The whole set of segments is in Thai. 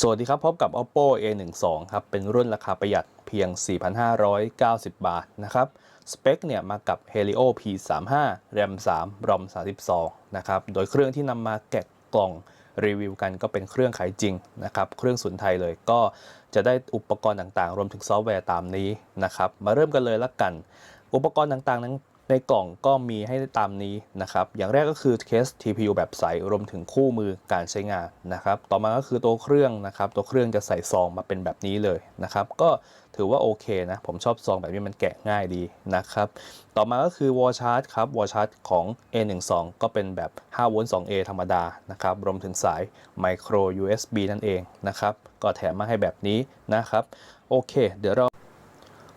สวัสดีครับ พบกับ oppo a12 ครับ เป็นรุ่นราคาประหยัดเพียง 4,590 บาทนะครับ สเปคเนี่ยมากับ Helio P35 RAM 3 ROM 32นะครับ โดยเครื่องที่นำมาแกะกล่องรีวิวกันก็เป็นเครื่องขายจริงนะครับ เครื่องศูนไทยเลยก็จะได้อุปกรณ์ต่างๆ รวมถึงซอฟต์แวร์ตามนี้นะครับ มาเริ่มกันเลยละกัน อุปกรณ์ต่างๆนั้น ในกล่องก็มีให้ตามนี้นะครับ อย่างแรกก็คือเคส TPU แบบใส รวมถึงคู่มือการใช้งานนะครับ ต่อมาก็คือตัวเครื่องนะครับ ตัวเครื่องจะใส่ซองมาเป็นแบบนี้เลยนะครับ ก็ถือว่าโอเคนะ ผมชอบซองแบบนี้มันแกะง่ายดีนะครับ ต่อมาก็คือวอลชาร์จครับวอลชาร์จของ A12 ก็เป็นแบบ5โวลต์ 2A ธรรมดานะครับ รวมถึงสาย Micro USB นั่นเองนะครับ ก็แถมมาให้แบบนี้นะครับ โอเค เดี๋ยวเรา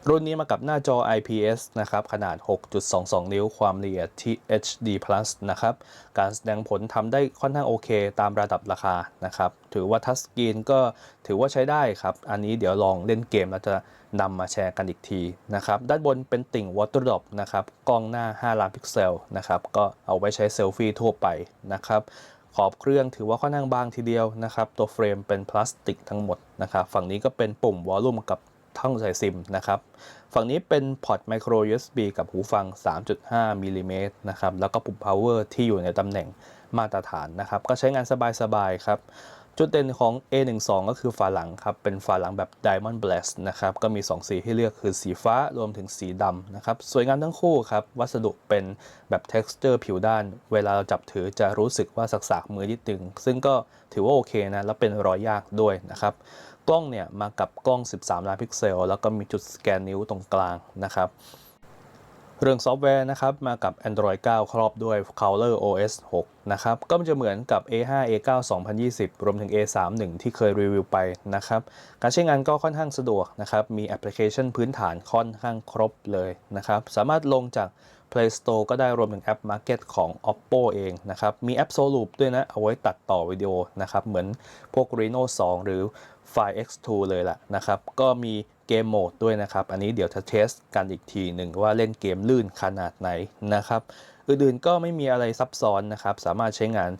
รุ่นนี้มากับหน้าจอ IPS นะครับ ขนาด 6.22 นิ้ว ความละเอียดที่ HD+ นะครับ การแสดงผลทำได้ค่อนข้างโอเค ตามระดับราคา นะครับ ถือว่าทัชสกรีนก็ถือว่าใช้ได้ครับ อันนี้เดี๋ยวลองเล่นเกมแล้วจะนำมาแชร์กันอีกทีนะครับ ด้านบนเป็นติ่ง Water Drop นะครับ กล้องหน้า 5 ล้านพิกเซล นะครับ ก็เอาไว้ใช้เซลฟี่ทั่วไปนะครับขอบเครื่องถือว่าค่อนข้างบางทีเดียวนะครับ ตัวเฟรมเป็นพลาสติกทั้งหมดนะครับ ฝั่งนี้ก็เป็นปุ่มวอลลุ่มกับ ท่องใส่ซิมนะครับ ฝั่งนี้เป็นพอร์ต micro USB กับหูฟัง 3.5มิลลิเมตรนะครับ แล้วก็ปุ่ม power ที่อยู่ในตำแหน่งมาตรฐานนะครับ ก็ใช้งานสบายๆครับ จุดเด่นของ A12 ก็คือฝาหลังครับ เป็นฝาหลังแบบ Diamond Blast นะครับ ก็มี 2 สีให้เลือกคือสีฟ้ารวมถึงสีดำนะครับ สวยงามทั้งคู่ครับ วัสดุเป็นแบบ texture ผิวด้าน เวลาเราจับถือจะรู้สึกว่าสักๆมือนิดนึง ซึ่งก็ถือว่าโอเคนะ แล้วเป็นรอยยากด้วยนะครับ กล้องเนี่ยมากับกล้อง 13 ล้านพิกเซล แล้วก็มีจุดสแกนนิ้วตรงกลางนะครับ เรื่องซอฟต์แวร์นะครับมากับ Android 9 ครอบด้วย Color OS 6 นะครับ ก็จะเหมือนกับ A5 A9 2020 รวมถึง A31 ที่เคยรีวิวไปนะครับ การใช้งานก็ค่อนข้างสะดวกนะครับ มีแอปพลิเคชันพื้นฐานค่อนข้างครบเลยนะครับ สามารถลงจาก Play Store ก็ได้รวมถึงแอป Market ของ Oppo เองนะครับ มีแอป Soloop ด้วยนะ เอาไว้ตัดต่อวิดีโอนะครับ เหมือนพวก Reno 2 หรือ File X2 เลยล่ะนะครับ ก็มีเกมโหมดด้วยนะครับ อันนี้เดี๋ยวจะเทสกันอีกทีหนึ่งว่าเล่นเกมลื่นขนาดไหนนะครับ อื่นๆก็ไม่มีอะไรซับซ้อนนะครับ สามารถใช้งาน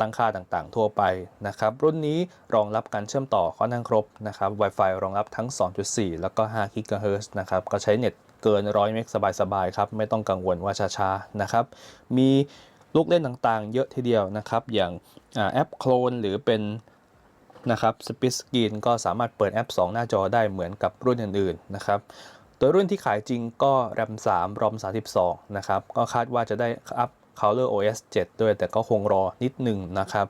ตั้งค่าต่างๆ ทั่วไปนะครับ รุ่นนี้รองรับการเชื่อมต่อค่อนข้างครบนะครับ Wi-Fi รองรับทั้ง 2.4 แล้วก็5 GHz นะครับ ก็ใช้เน็ตเกิน 100 เมกสบายๆครับ ไม่ต้องกังวลว่าช้าๆนะครับ มีลูกเล่นต่างๆ เยอะทีเดียวนะครับ อย่างอแอปโคลนหรือเป็นนะครับสปิสกรีนก็สามารถเปิดแอป 2 หน้าจอได้เหมือนกับรุ่นอื่นๆนะครับ โดยรุ่นที่ขายจริงก็ RAM 3 ROM 32 นะครับ ก็คาดว่าจะได้อัพ Color OS 7 ด้วย แต่ก็คงรอนิดหนึ่งนะครับ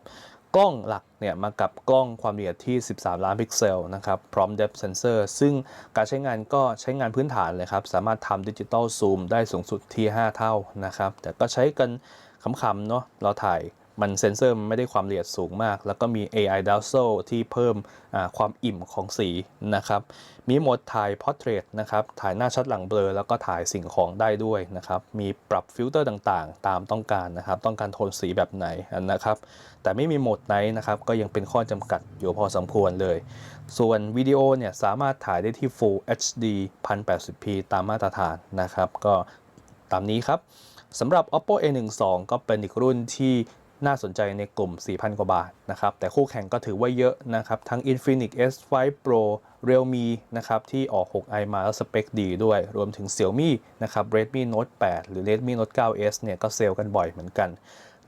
กล้องหลักเนี่ยมากับกล้องความละเอียดที่ 13 ล้านพิกเซลนะครับ พร้อม Depth Sensor ซึ่งการใช้งานก็ใช้งานพื้นฐานเลยครับ สามารถทำดิจิตอลซูมได้สูงสุดที่ 5 เท่านะครับ แต่ก็ใช้กันขำๆเนาะเราถ่าย มันเซนเซอร์ไม่ได้ความละเอียดสูงมาก แล้วก็มี AI Dazzle ที่เพิ่มความอิ่มของสีนะครับ มีโหมดถ่าย Portrait นะครับ ถ่ายหน้าชัดหลังเบลอ แล้วก็ถ่ายสิ่งของได้ด้วยนะครับ มีปรับฟิลเตอร์ต่างๆ ตามต้องการนะครับ ต้องการโทนสีแบบไหนนะครับ แต่ไม่มีโหมดไนท์นะครับ ก็ยังเป็นข้อจำกัดอยู่พอสมควรเลย ส่วนวิดีโอเนี่ยสามารถถ่ายได้ที่ Full HD 1080p ตามมาตรฐานนะครับ ก็ตามนี้ครับสำหรับ Oppo A12 ก็เป็นอีกรุ่นที่ น่าสนใจในกลุ่ม 4,000 กว่าบาทนะครับ แต่คู่แข่งก็ถือว่าเยอะนะครับ ทั้ง Infinix S5 Pro Realme นะครับ ที่ออก 6i มาแล้วสเปคดีด้วย รวมถึง Xiaomi นะครับ Redmi Note 8 หรือ Redmi Note 9s เนี่ย ก็เซลล์กันบ่อยเหมือนกัน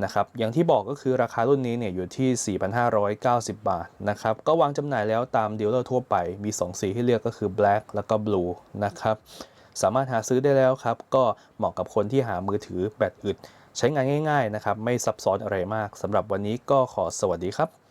นะครับ อย่างที่บอกก็คือราคารุ่นนี้เนี่ยอยู่ที่ 4,590 บาทนะครับ ก็วางจำหน่ายแล้วตามดีลเลอร์ทั่วไป มี 2 สีให้เลือกก็คือ Black แล้วก็ Blue นะครับ สามารถหาซื้อได้แล้วครับ ก็เหมาะกับคนที่หามือถือแบตอึด ใช้งานง่าย ๆ นะครับ ไม่ซับซ้อนอะไรมากสำหรับวันนี้ก็ขอสวัสดีครับ